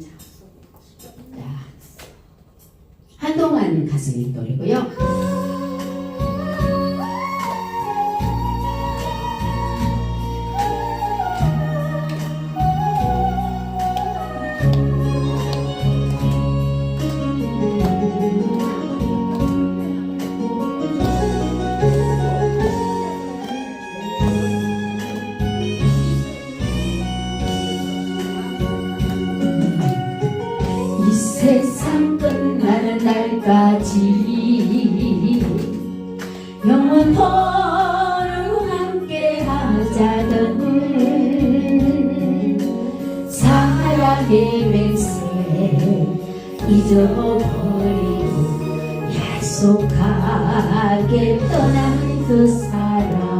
자, 한동안 가수님 노래고요. 세상 끝나는 날까지 영원토록 함께 하자던 사랑의 맹세 잊어버리고 약속하게 떠난 그 사람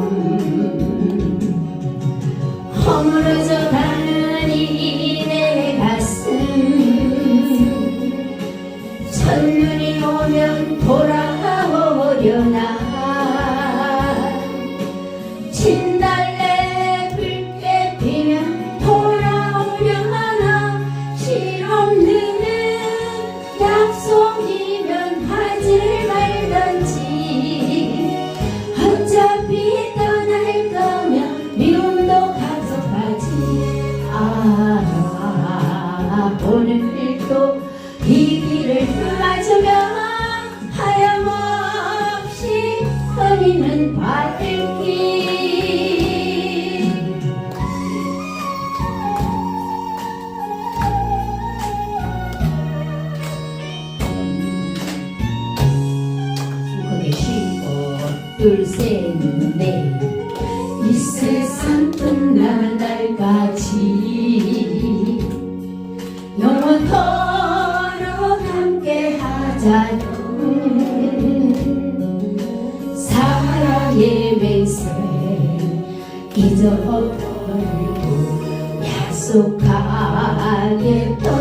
끝나는 날까지 영원토록 함께 하자는 사랑의 맹세 잊어버리고 약속하게 떠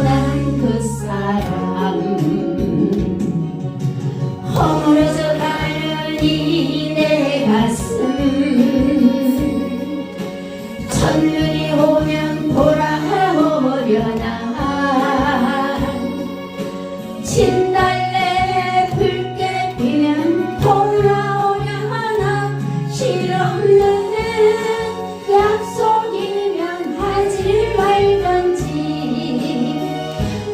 신달래 붉게 피면 돌아오려 하나. 실없는 약속이면 하지 말던지.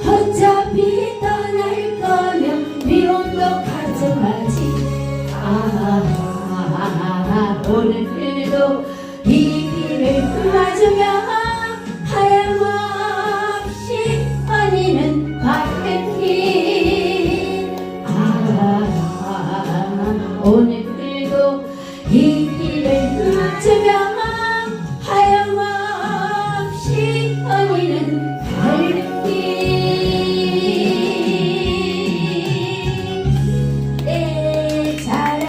어차피 떠날 거면 미움도 가져가지. 아, 아, 아,